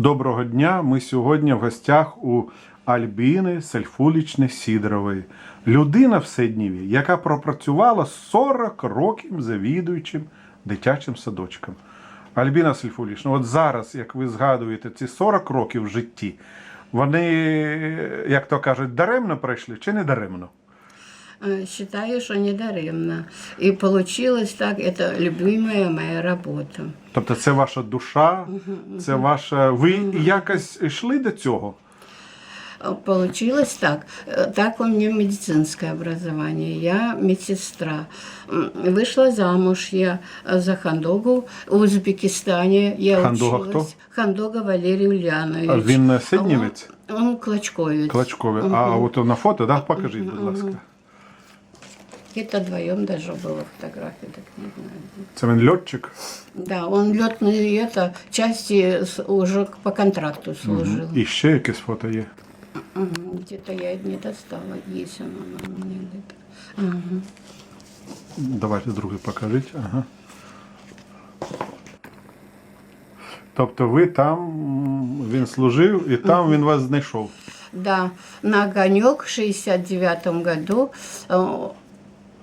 Доброго дня. Ми сьогодні в гостях у Альбіни Сельфулічни Сідорової. Людина в Седніві, яка пропрацювала 40 років завідуючим дитячим садочком. Альбіна Сельфулічна, от зараз, як ви згадуєте, ці 40 років в житті, вони, як то кажуть, даремно пройшли чи не даремно? Э, Считаю, что недаремно. И получилось так, это любимая моя работа. Тобто це ваша душа, це ваша. Ви якось йшли до цього? Э, Получилось так. Э, Так у меня медицинское образование. Я медсестра. М, Вышла замуж я э, за Хандогу в Узбекистане. Я Хандога училась. Хандога Валерий Ульянович. А Він не сиднівець? Он, он клочковец. Клачкові. А от на фото, да? покажіть, будь ласка. Это вдвоем даже было фотографии, так не знаю. Це він льотчик. Да, он летный это части с- уже по контракту служил. І ще якесь фото є. Мгм, Где-то я не достала. Есть оно у меня где-то. Мгм. Давайте друге покажіть. Ага. Тобто ви там, м, він служив, і там він вас знайшов. Да, на огонек в 69 году э,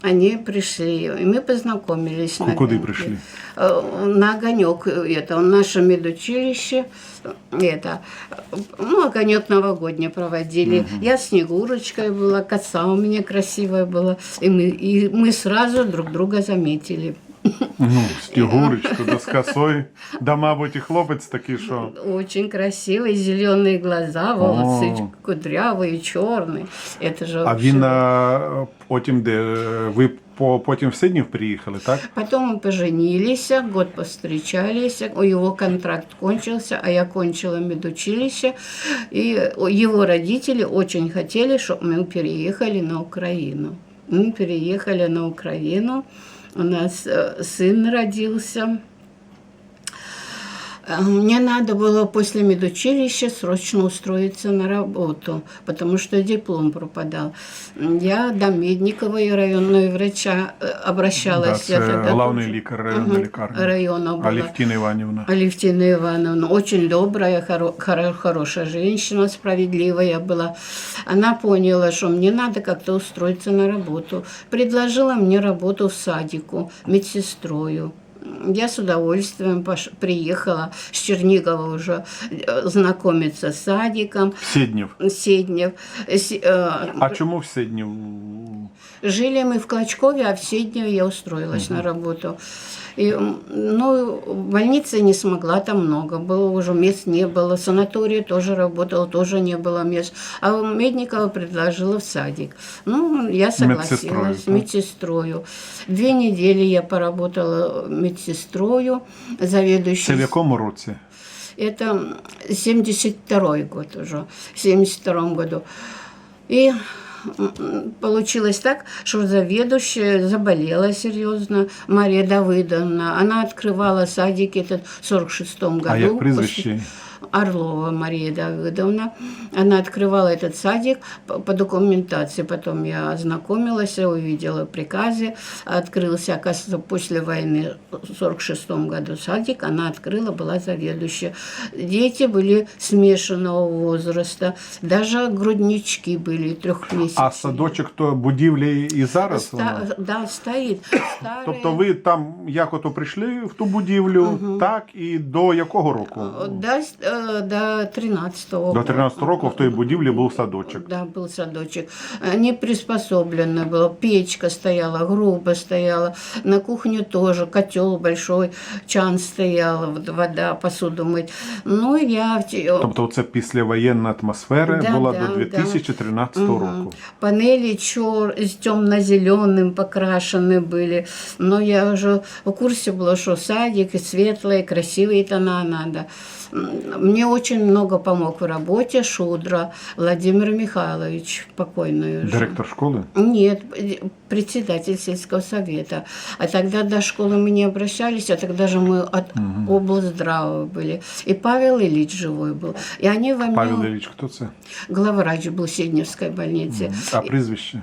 они пришли, и мы познакомились. на Куди огоньке. пришли? Э, На огонек, это наше медучилище, э, это, ну, огонек новогодний проводили. Я Снегурочкой была, коса у меня красивая была, и мы, и мы сразу друг друга заметили. Ну, Стігурич, туди з косою. Да, мабуть, і хлопець такий, що. Очень красивые, зеленые глаза, волосы О. кудрявые, черные. Это же А вообще- він а, потім де? Ви по, потім в Сиднів приїхали, так? Потом мы поженились, год повстречались, у его контракт кончился, а я кончила медучилище. И его родители очень хотели, чтобы мы переехали на Украину. Мы переехали на Украину, у нас э, сын родился. А Мне надо было после медучилища срочно устроиться на работу, потому что диплом пропадал. Я до Медниковой районной врача э, Да, обращалась. це я тогда главний тоже- лікар районної Мгм, лікарні. района була. Алівтіна Іванівна. Алевтина Ивановна, очень добрая, хоро- хоро- хорошая женщина, справедливая была. Она поняла, что мне надо как-то устроиться на работу. Предложила мне работу в садику, медсестрою. Я с удовольствием пош- приехала с Чернигова уже э, знакомиться с садиком, Сиднів. Седнев. С- э, А чому в Сиднів? Жили мы в Клочкове, а в Седневе я устроилась на работу. И, ну, в больнице не смогла, там много было, уже мест не было. Санаторий тоже работал, тоже не было мест. А Медникова предложила в садик. Ну, я согласилась, Медсестрою, медсестрою. Две недели я поработала медсестрою, заведующей в якому році? это 72 год уже, в 72 году. И получилось так, что заведующая заболела серьезно, Мария Давыдовна. Она открывала садик этот в 46 году. А як после- прізвище? Орлова Мария Давыдовна. Она открывала этот садик по, по документации. Потом я ознакомилась, увидела приказы. Открылся, оказывается, после войны в 46 году садик. Она открыла, была заведующая. Дети были смешанного возраста. Даже груднички были трехмесячные. А садочок то будівлі і зараз? Ста- вона? да, стоит. Старые. Тобто ви там як ото прийшли в ту будівлю, так, і до якого року? До, э, до 13-го До 13 року в той будівлі був садочок. Да, был садочек. Э, Не приспособлено было. Печка стояла, грубо стояла. На кухне тоже котел большой, чан стоял, вот вода, посуду мыть. Ну, я... в те- Тобто це післявоєнна атмосфера Да, була да, до 2013 року. Панели чер... темно-зеленым покрашены были. Но я уже в курсе была, что садик и светлые, красивые тона надо. М, Мне очень много помог в работе Шудра Владимир Михайлович, покойный уже. Директор школи? Нет, председатель сельского совета. А тогда до школы мы не обращались, а тогда же мы от облздрава были. И Павел Ильич живой был. И они во мне... Павел Ілліч, хто це? Главврач был Сидневской больницы. А прізвище?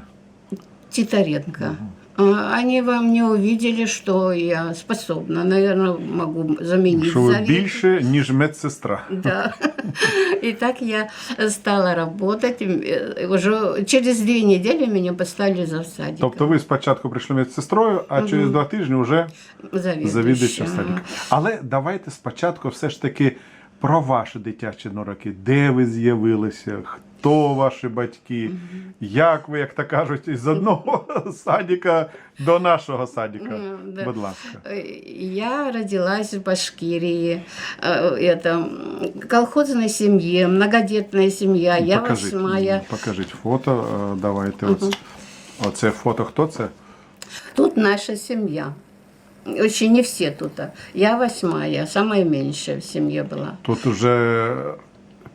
Титаренко. А, Они во мне увидели, что я способна. Наверное, могу заменить Що ви завет. більше, ніж медсестра. Да. И так я стала работать. Э, Уже через две недели меня поставили за садик. Тобто ви спочатку прийшли медсестрою, а через два тижні вже завідуючим садика. Але давайте спочатку все ж таки про ваші дитячі ну, роки. Де ви з'явилися? Хто ваші батьки? Як ви, як то кажуть, із одного садика до нашого садика? Ну, да. Будь ласка. Я родилась в Башкирии. Э, Это м, колхозной семье, многодетная семья. Я покажіть, восьмая. покажіть фото. е, Давайте. Оце, оце фото. Хто це? Тут наша семья. Очень не все тут. а. Я восьмая, самая меньшая в семье была. Тут уже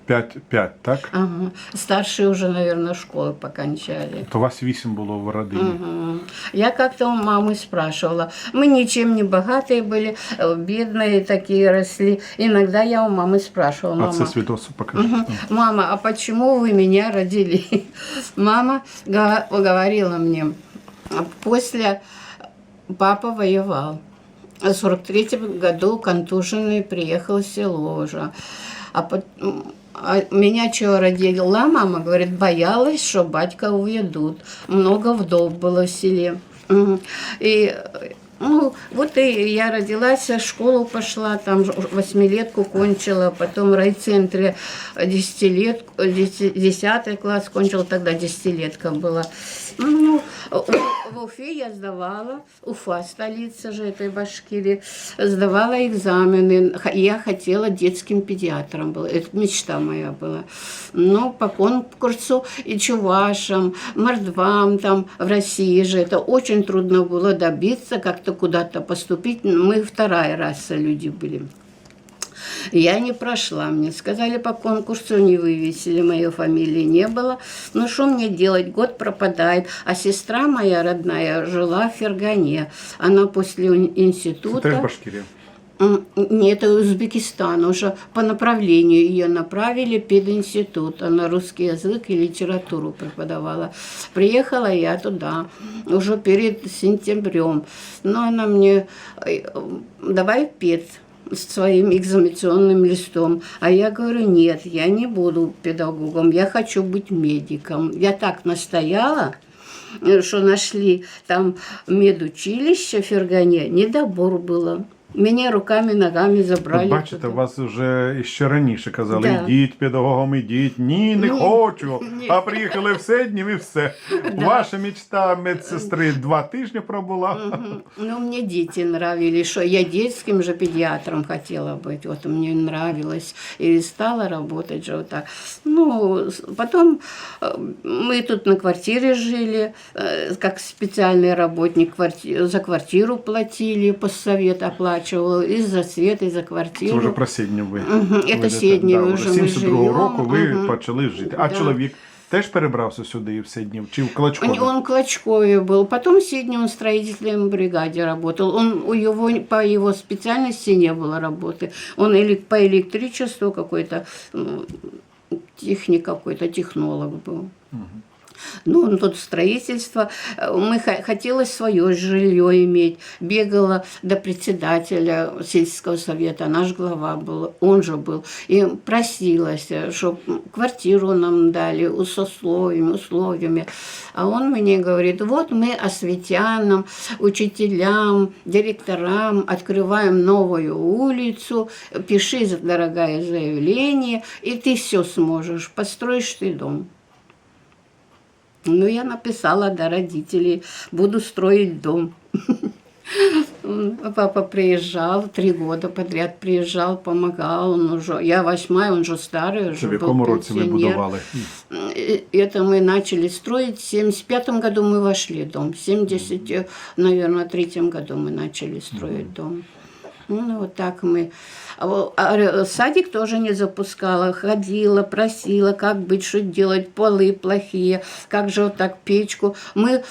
5, 5 так? Ага. Старшие уже, наверное, школы покончали. То вас вісім було в родині. Мгм. Я как-то у мамы спрашивала. Мы ничем не богатые были, э, бедные такие росли. Иногда я у мамы спрашивала, А мама, це свідоцтво покажіть. Мгм. Мама, а почему вы меня родили? Мама го- говорила мне, «А после папа воевал. В 43 году контуженный приехал в село уже. А, пот- м, а меня чего родила мама, говорит, боялась, что батька уведут. Много вдов было в селе. И ну, вот и я родилась, в школу пошла, там восьмилетку кончила, потом в райцентре десятилетку, деся- десятый класс кончила, тогда десятилетка была. Ну, в- Уфе я сдавала, Уфа, столица же этой Башкирии, сдавала экзамены. Я хотела детским педиатром была, это мечта моя была. Но по конкурсу и чувашам, мордвам там в России же это очень трудно было добиться, как-то куда-то поступить. Мы вторая раса люди были. Я не прошла. Мне сказали по конкурсу не вывесили, моей фамилии не было. Ну что мне делать? Год пропадает. А сестра моя родная жила в Фергане. Она после института... теж Башкирія. М, Нет, это Узбекистан. Уже по направлению ее направили пединститут. Она русский язык и литературу преподавала. Приехала я туда уже перед сентябрем. Но она мне, э, давай с своим экзаменационным листом. А я говорю, нет, я не буду педагогом, я хочу быть медиком. Я так настояла, э, что нашли там медучилище в Фергане, недобор было. Меня руками, ногами забрали. От бачите, туда. вас вже ще раніше казали, Да. ідіть педагогом, ідіть. Ні, не Ні. хочу. Ні. А приїхали в Седнів і все. Да. Ваша мечта медсестри два тижні пробула. Мгм. Ну, мне дети нравились, что я детским же педиатром хотела быть, вот мне нравилось, и стала работать же вот так. Ну, с- потом э, мы тут на квартире жили, э, как специальный работник, кварти- за квартиру платили, постсовет оплачивал, и за свет, и за Це квартиру. вже про Сіднів ви. Мгм, це ви Сіднів да, вже ми 72-го живемо. року ви Мгм. почали жити. А Да. чоловік теж перебрався сюди в Сіднів? Чи в Он, Клочкові? он в Клочкове был, потом в Сидне он в строительной бригаде работал. Он, у его, по его специальности не было работы. Он эле- по электричеству какой-то, м, техник какой-то, технолог был. Ну, он тут строительство. Мы хотелось свое жилье иметь. Бегала до председателя сельского совета, наш глава был, он же был. И просилась, чтобы квартиру нам дали с условиями, условиями. А он мне говорит, вот мы осветянам, учителям, директорам открываем новую улицу, пиши, дорогая, заявление, и ты все сможешь, построишь ты дом. Ну, я написала до родителей, буду строить дом. Папа приезжал, три года подряд приезжал, помогал. Он уже, я восьмая, он же старый, уже в якому році ви будували? Э, Это мы начали строить. В 75 году мы вошли в дом. В 70, наверное, третьем году мы начали строить дом. Ну, вот так мы. А а садик тоже не запускала. Ходила, просила, как быть, что делать, полы плохие, как же вот так печку. Мы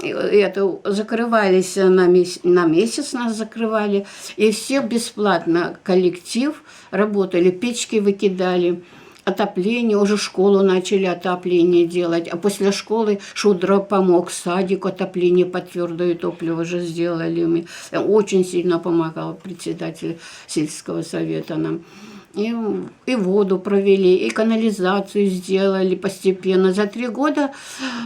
это, закрывались на, месяц, на месяц, нас закрывали. И все бесплатно, коллектив работали, печки выкидали. Отопление, уже школу начали отопление делать, а после школы Шудра помог, садик отопление под твердое топливо уже сделали мы. Очень сильно помогал председатель сельского совета нам. И, и воду провели, и канализацию сделали постепенно. За три года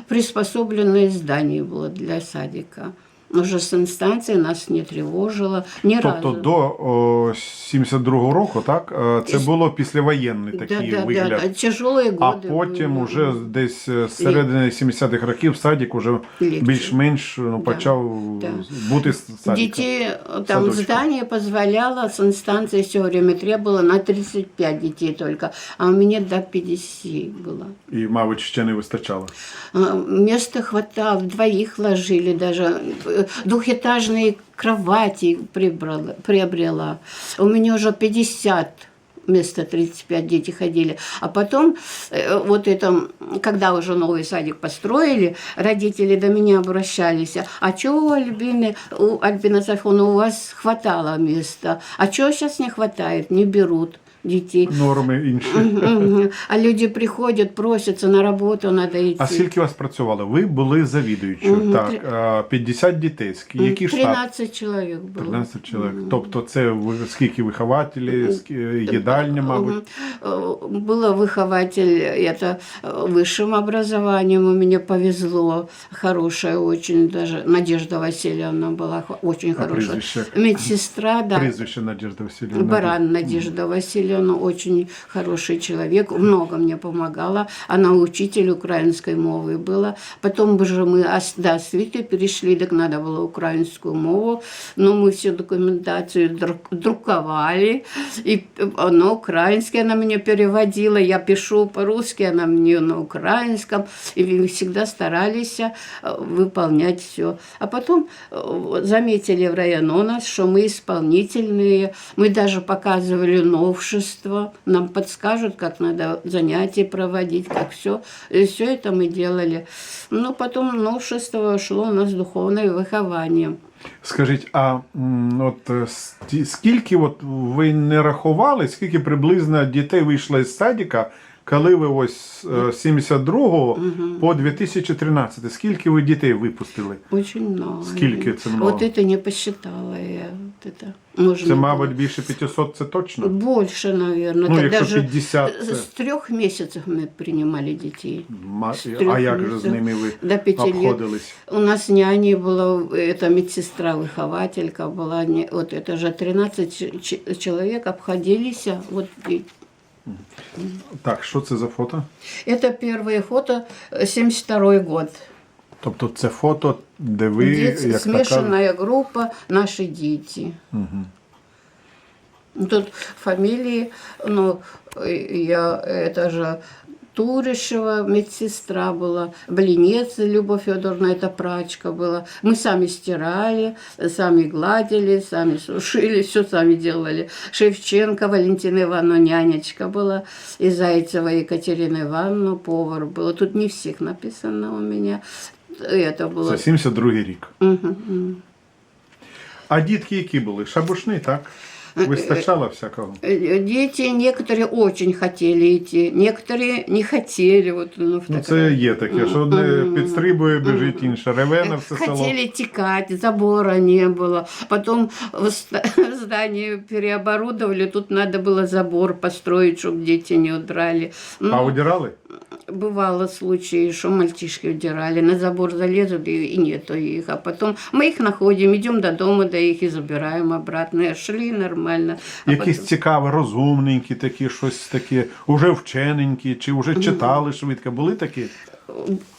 приспособленное здание было для садика. Уже с інстанції нас не тревожило ні Тобто разу. до о, 72-го року, так? е, Це Іс- було післявоєнний да, такий да, да, вигляд. да, тяжелые годы. А потім были. уже десь е, з середини 70-х років садик уже Легче. більш-менш ну, Да, почав да. бути садиком. Детей, э, там Садочком. здание позволяло, с инстанции все время требовало на 35 детей только, а у меня до 50 было. І, мабуть, ще не вистачало. А, Места хватало, двоих ложили даже. Двухэтажные кровати прибрала, приобрела. У меня уже 50 вместо 35 дети ходили. А потом, э, вот это, когда уже новый садик построили, родители до меня обращались. А что у Альбины, у Альбина Сафона у вас хватало места? А чего сейчас не хватает? Не берут детей. Норми інші. Мгм. А люди приходят, просятся на работу, надо идти. А скільки вас працювало? Ви були завідуючою. Мгм, Так, три- а, 50 дітей. Скі- Який штат? 13 человек было. 13 чоловік. Тобто це ви- скільки вихователі, скі- їдальня, мабуть. Мгм. Э, Было выхователь, это э, высшим образованием у меня повезло, хорошая очень даже, Надежда Васильевна была хо- очень А хорошая. прізвище? Медсестра, да. Прізвище Надежда Васильівна. Баран Надежда Васильевна, очень хороший человек, много мне помогала. Она учитель украинской мовы была. Потом уже мы ос- да, с Викой перешли, так надо было украинскую мову. Но мы всю документацию друк- друковали. И э, на украинский она мне переводила. Я пишу по-русски, она мне на украинском. И мы всегда старались э, выполнять все. А потом э, заметили в районе что мы исполнительные. Мы даже показывали новшества Нам подскажут, как надо занятия проводить, как все. И все это мы делали. Но потом новшество шло у нас духовное выхование. Скажіть, а м, от е, сті- скільки от ви не рахували, скільки приблизно дітей вийшло із садика, коли ви ось е, з 72-го по 2013, скільки ви дітей випустили? Очень много. Скільки це много? Вот это не посчитала я. Вот это. Можно Це, было. мабуть, більше 500, це точно? Больше, наверное. Ну, Тогда якщо же 50 С це. трех месяцев мы принимали детей. Ма- трьох А як же з місяців ними ви до пяти лет. обходились? У нас няни была, это медсестра-выхователька была, не- вот это же 13 ч- ч- человек Так, що це за фото? это первое фото, э, 72 год. Тобто це фото, де ви Дет- як така... смешанная группа, наши дети. Тут фамилии, ну, я, это же Туришева, медсестра была, Блинец Любовь Федоровна, это прачка была. Мы сами стирали, сами гладили, сами сушили, все сами делали. Шевченко Валентина Ивановна, нянечка была, и Зайцева Екатерина Ивановна, повар была. Тут не всех написано у меня. Это было... Це 72-й рік. Мгм, мгм. А дітки які були? Шабушні, так? Вистачало всякого? Э, Дети, некоторые очень хотели идти, некоторые не хотели. Вот, ну, Ну, фотографии. це є таке, що одне Мгм. підстрибує, біжить інше, реве на все село. Хотели текать, забора не было. Потом в ста- здание переоборудовали, тут надо было забор построить, чтобы дети не удрали. Ну, А удирали? Бывало случаи, что мальчишки удирали, на забор залезут и, и нету их. А потом мы их находим, идем до дома, да их и забираем обратно. И шли нормально. А Якісь потом- цікаві, розумненькі, такі, щось таке, уже вчененькі, чи вже читали швидко. Були такі?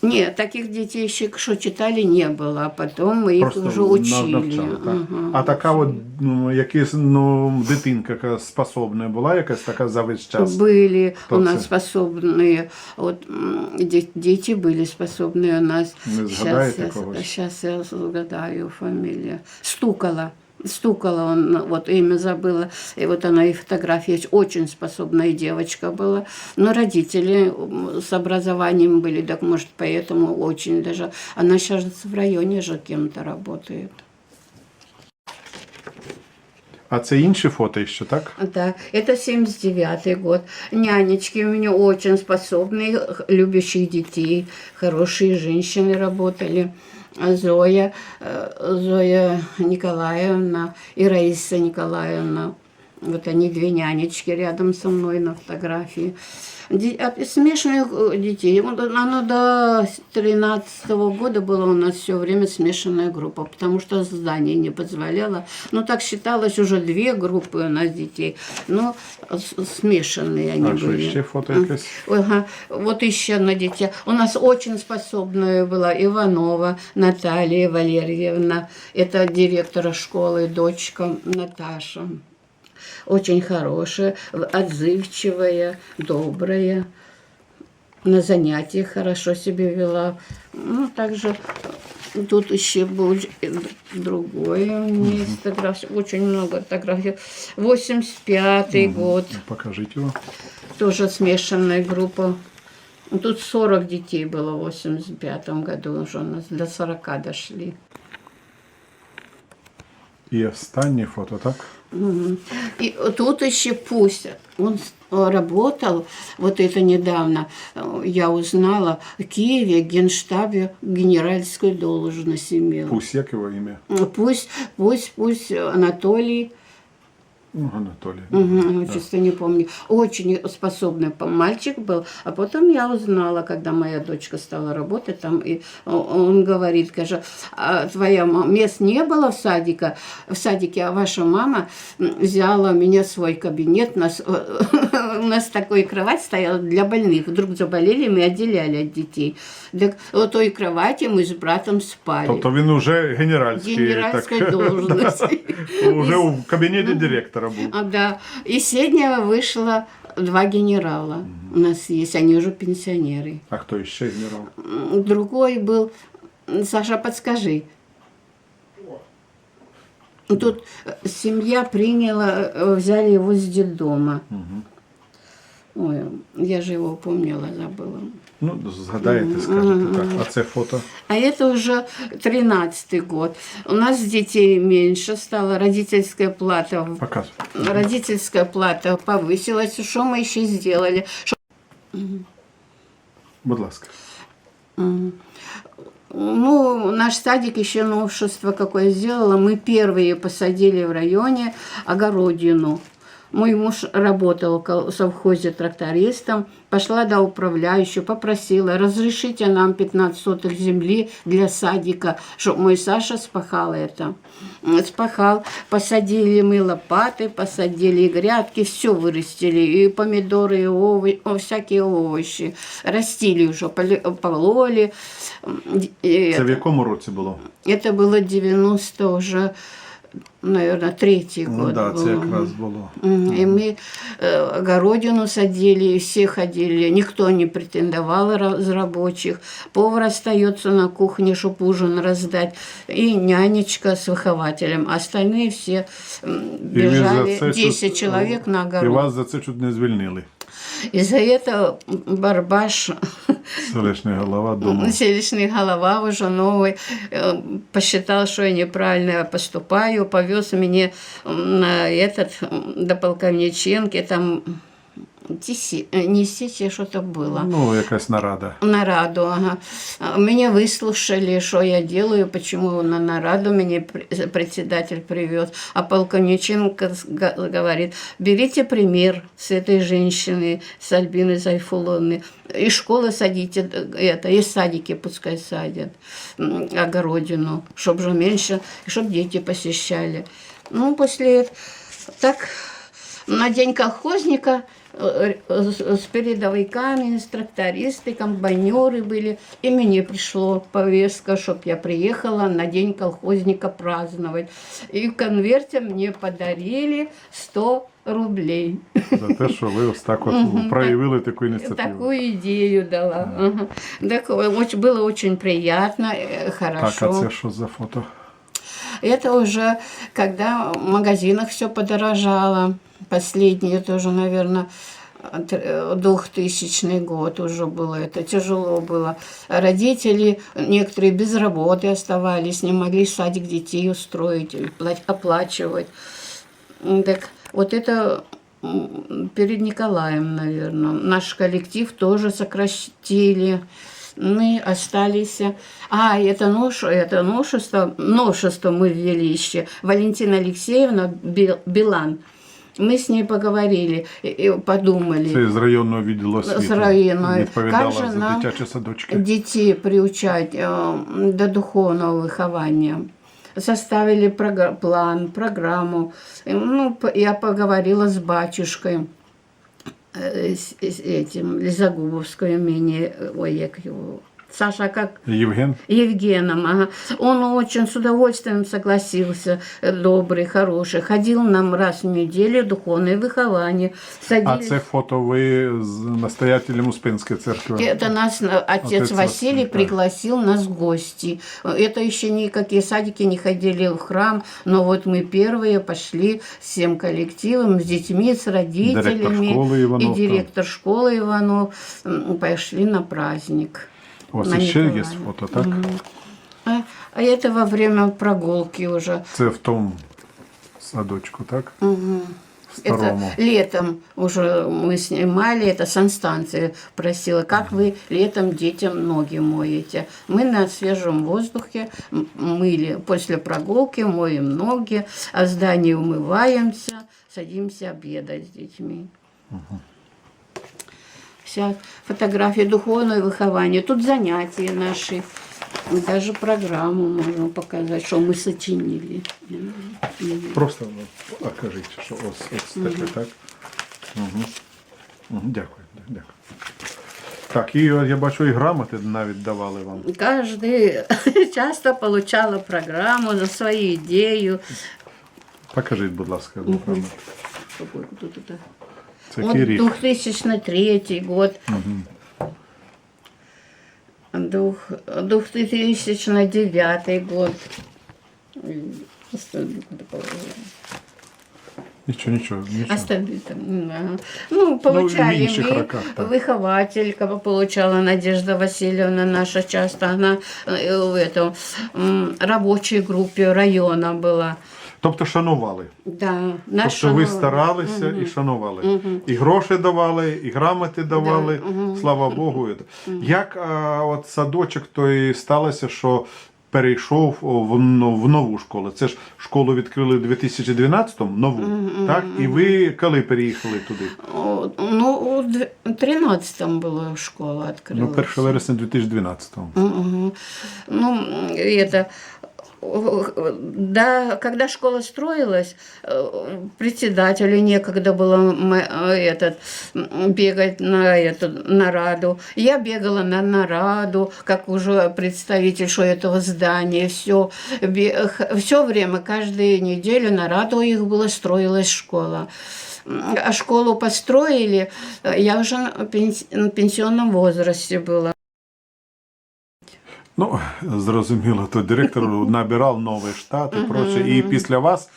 Нет, таких детей еще, что читали, не было. А потом мы их Просто уже нав- учили. навчали, так? Мгм. А така от ну, якась ну, дитинка яка способна була, якась така за весь час. Были у це? нас способные, вот м, де- дети были способные у нас. Не я, когось? сейчас я згадаю фамилию. Стукала. Стукала он, вот имя забыла. И вот она и фотография есть. Очень способная девочка была. Но родители с образованием были, так может поэтому очень даже. Она сейчас в районе же кем-то работает. А це інші фото ще, так? Да, это 79-й год. Нянечки у меня очень способные, любящих детей, хорошие женщины работали. А Зоя, э, Зоя Николаевна и Раиса Николаевна. Вот они две нянечки рядом со мной на фотографии. Ди- а Смешанных э, детей. Вот Оно до 13 года было у нас все время смешанная группа, потому что здание не позволяло. Ну, так считалось, уже две группы у нас детей. Но с- смешанные они А що были. ще фото якесь? Ага, вот еще одно дитя. У нас очень способная была Иванова Наталья Валерьевна. Это директора школы, дочка Наташа Очень хорошая, отзывчивая, добрая. На занятиях хорошо себя вела. Ну, также тут еще был другое у меня есть фотография. Очень много фотографий. 85-й год. Покажіть його. Тоже смешанная группа. Ну, Тут 40 детей было в 85 году, уже у нас до 40 дошли. І останнє фото, так? И тут еще пусть он с- работал, вот это недавно э, я узнала, в Киеве генштабе генеральскую должность имел. Пусть, як його ім'я? Пусть, пусть, пусть Анатолий Ну, Анатолій. Угу, чисто не помню. Очень способный по- мальчик был. А потом я узнала, когда моя дочка стала работать там, и он говорит, скажи, а твоя ма- мест не было в садика, в садике, а ваша мама взяла меня в свой кабинет, нас, у нас такой кровать стояла для больных, вдруг заболели, мы отделяли от детей. Так у той кровати мы с братом спали. Тобто він уже генеральський. Генеральской так, должности. Уже у кабінеті директора був. А, да. И сегодня вышло два генерала. У нас есть, они уже пенсионеры. А хто ще генерал? М, Другой был, Саша, подскажи. Тут э, семья приняла, э, взяли его с детдома. Ой, я же его помнила, забыла. Ну, згадаєте, скажете так. А це фото. А это уже 13-й год. У нас детей меньше стало, родительская плата Показуй. Родительская плата повысилась. Что мы еще сделали? Что- Будь ласка. Ну, наш садик еще новшество какое сделало. Мы первые посадили в районе огородину. Мой муж работал в совхозе трактористом, пошла до управляющего, попросила, разрешите нам 15 соток земли для садика, чтобы мой Саша спахал это. Спахал, посадили мы лопаты, посадили грядки, все вырастили, и помидоры, и овощи, всякие овощи. Растили уже, пололи. Це в это- якому році було? это было 90 уже, наверное, третий Ну год. так, да, це был. якраз було. Мгм. И мы э, огородину садили, и все ходили, никто не претендовал ра- из рабочих. Повар остается на кухне, чтобы ужин раздать, и нянечка с выхователем. А Остальные все м, І ви за бежали, це 10 чуть- человек на І огород. вас за це чуть не звільнили. И за это Барбаш Селищний голова думав. Селищный голова уже новый э, посчитал, что я неправильно поступаю, повез меня на этот до полковниченки, там Не Сиси, что-то было. Ну, якась нарада. Нараду, ага. А Меня выслушали, что я делаю, почему на нараду меня пр- председатель привез. А га- говорит, берите пример с этой женщины, с Альбины Зайфуловны. И школы садите, э, это, и садики пускай садят, огородину, чтобы же меньше, чтобы дети посещали. Ну, после этого, так, на день колхозника э, э, с с передовиками, с трактористы, комбайнеры были. И мне пришло повестка, чтобы я приехала на день колхозника праздновать. И в конверте мне подарили 100 рублей. За те, що ви ось так от проявили таку ініціативу. Такую идею дала. Ага. Так, э, очень- было очень приятно, э, Так, хорошо. а це що за фото? Это уже когда в магазинах все подорожало. Последний, это уже, наверное, 2000 год уже было. Это тяжело было. Родители, некоторые без работы оставались, не могли садик детей устроить, оплачивать. Так вот это перед Николаем, наверное. Наш коллектив тоже сократили. Мы остались. А, это, нож, это новшество, новшество мы ввели еще. Валентина Алексеевна Билан. Мы с ней поговорили и и подумали. Це з районного відділу освіти. районного. Відповідала Як же за нам дитячі садочки. детей приучать э, до духовного выхования. Составили прога- план, программу. И, Ну, п- я поговорила с батюшкой, э, с, с этим, Лизагубовское имение, э, ой, як его, Саша, как Євген, Евгеном, ага. Он очень с удовольствием согласился, э, добрый, хороший. Ходил нам раз в неделю духовное выхование. а Садились це фото ви з настоятелем Успенської церкви. Это нас э, отец, Отец Василий да. пригласил нас в гости. Это еще никакие садики не ходили в храм, но вот мы первые пошли всем коллективом, с детьми, с родителями. школы Иванов И директор школы Иванов пошли на праздник. У вас ще є фото, так? А, а это во время прогулки уже. Це в тому садочку, так? Старому. Это летом уже мы снимали, это санстанция просила, как вы летом детям ноги моете. Мы на свежем воздухе мыли после прогулки, моем ноги, а в здании умываемся, садимся обедать с детьми Вся фотография духовное выхование. Тут занятия наши. Даже программу можем показать, что мы сочинили. Просто ну, окажіть, що ось, ось таке, так? Угу. Угу. Дякую, дякую. Так, і я бачу, і грамоти навіть давали вам. Каждый часто получала программу за свою идею. Покажіть, будь ласка, одну грамоту. Какой тут это? Це Вот який рік? 2003 год. Дух, 2009 год. Ой, остальные куда положила? Нічого, нічого, нічого. Остальные там, ага. Ну, получали в меньших мы. роках, так. Выхователька получала Надежда Васильевна наша часто. Она э, в этом м, рабочей группе района была. Тобто шанували. Да, наша Тобто ви нова. старалися і шанували. І гроші давали, і грамоти давали. Слава Богу. Як а, от садочок той сталося, що перейшов о, в, но- в нову школу? Це ж школу відкрили в 2012-му, нову. Так? І ви коли переїхали туди? О, Ну, у дв- 13-м была школа открылась. Ну, 1 вересня 2012-го. Мгм. Ну, м, это... э, Да, когда школа строилась, э, председателю некогда было э, этот, бегать на эту нараду. Я бегала на нараду, как уже представитель что этого здания. Все, все время, каждую неделю нараду их было, строилась школа. А школу построили, э, я уже на пенсионном возрасте была. Ну, зрозуміло, то директор набирав новий штат і проче. І після вас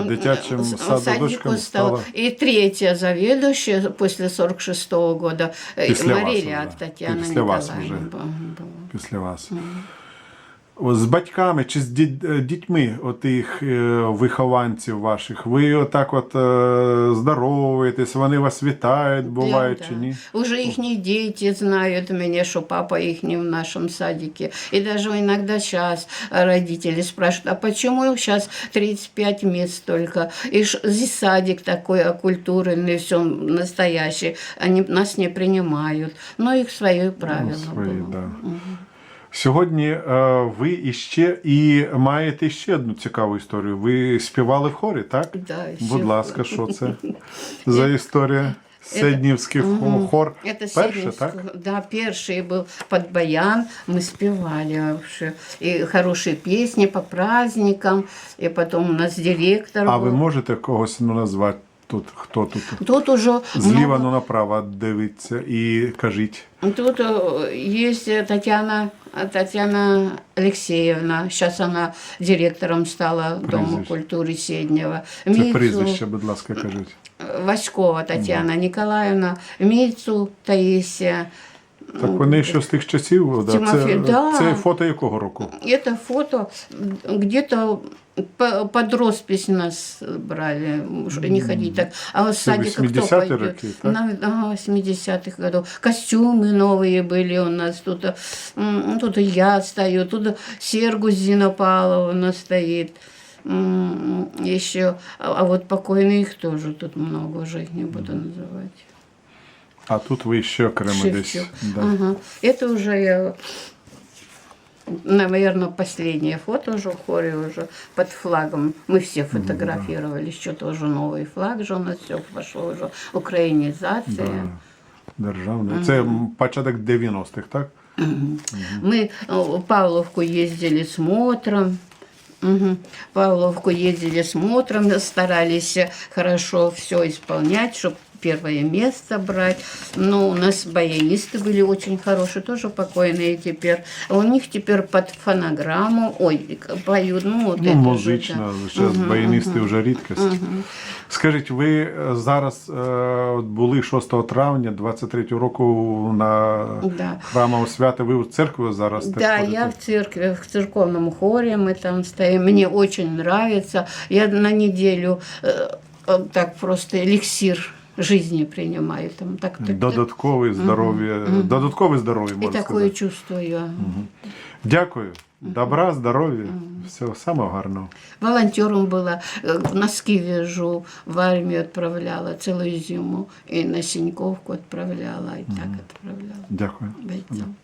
е, дитячим С- садочком садику стала. стало. И третья заведующая после 46 года, э, После вас Мария уже. Татьяна После вас Николаевна. уже. была- была. після вас. О, З батьками чи з діт- е, дітьми отих е, вихованців ваших, ви отак от е, здороваєтесь, вони вас вітають, бувають Да, чи да. ні? Уже их дети знают меня, что папа их не в нашем садике. И даже иногда сейчас родители спрашивают, а почему сейчас 35 мест только? И ш- здесь садик такой окультуренный, все настоящий. Они нас не принимают. Но их свое правило Ну, свої, было. да. Сьогодні е, ви іще і маєте ще одну цікаву історію. Ви співали в хорі, так? Да, Будь ще- ласка, що це за історія? Седнівський хо- хор. Это Перше, Сидневск- так? Да, перший был под баян. Мы спевали вообще. И хорошие песни по праздникам. И потом у нас директор А был. ви можете когось ну, назвати тут? Хто тут? Тут уже Зліва много- ну направо дивіться і кажіть. Тут э, есть э, Татьяна, э, Татьяна Алексеевна. Сейчас она директором стала Дома Прізвище. культуры Седнева. Це Мицу, прізвище, будь ласка, кажіть. э, Васькова Татьяна Николаевна. Мицу Таисия. Так вони ще з тих часів, да? Тимофій, це, да. це фото якого року? Это фото где-то По- Под роспись нас брали, уж не ходить так. А вот в садик кто 80-ті пойдет? На, ага, 80-х годов. Костюмы новые были у нас. Тут, тут я стою, тут Сергу Зина Павловна стоит. Еще, а, а вот покойных тоже тут много, уже их не буду называть. А тут ви ще окремо десь. Шевчук. Да. Ага. Это уже я, наверное, последнее фото уже в хоре уже под флагом. Мы все фотографировали, что тоже новый флаг же у нас все пошло уже. Украинизация. Да. Державний. Це м, початок 90-х, так? Мы э, в Павловку ездили смотром. Мгм. В Павловку ездили смотром, старались хорошо все исполнять, чтобы первое место брать. Но у нас баянисты были очень хорошие, тоже покойные теперь. А у них теперь под фонограмму, ой, поют, ну вот Ну, это же, музично, да. зараз баяністи вже рідкість. Скажіть, ви е, зараз е, от були 6 травня 23 року на Да. храмовому святі. Ви в церкві зараз теж Да, ходите? я в церкви, в церковном хоре мы там стоим. Мне очень нравится. Я на неделю э, э, так просто эликсир жизни принимаю. Там, так, так. Додаткове здоров'я, додаткове здоров'я, можна такое сказати. чувствую. Дякую. Добра, здоров'я, всього самого гарного. Волонтером була, э, носки вяжу, в армію відправляла цілу зиму. і на Сіньковку відправляла, і так відправляла. Дякую. бойцам.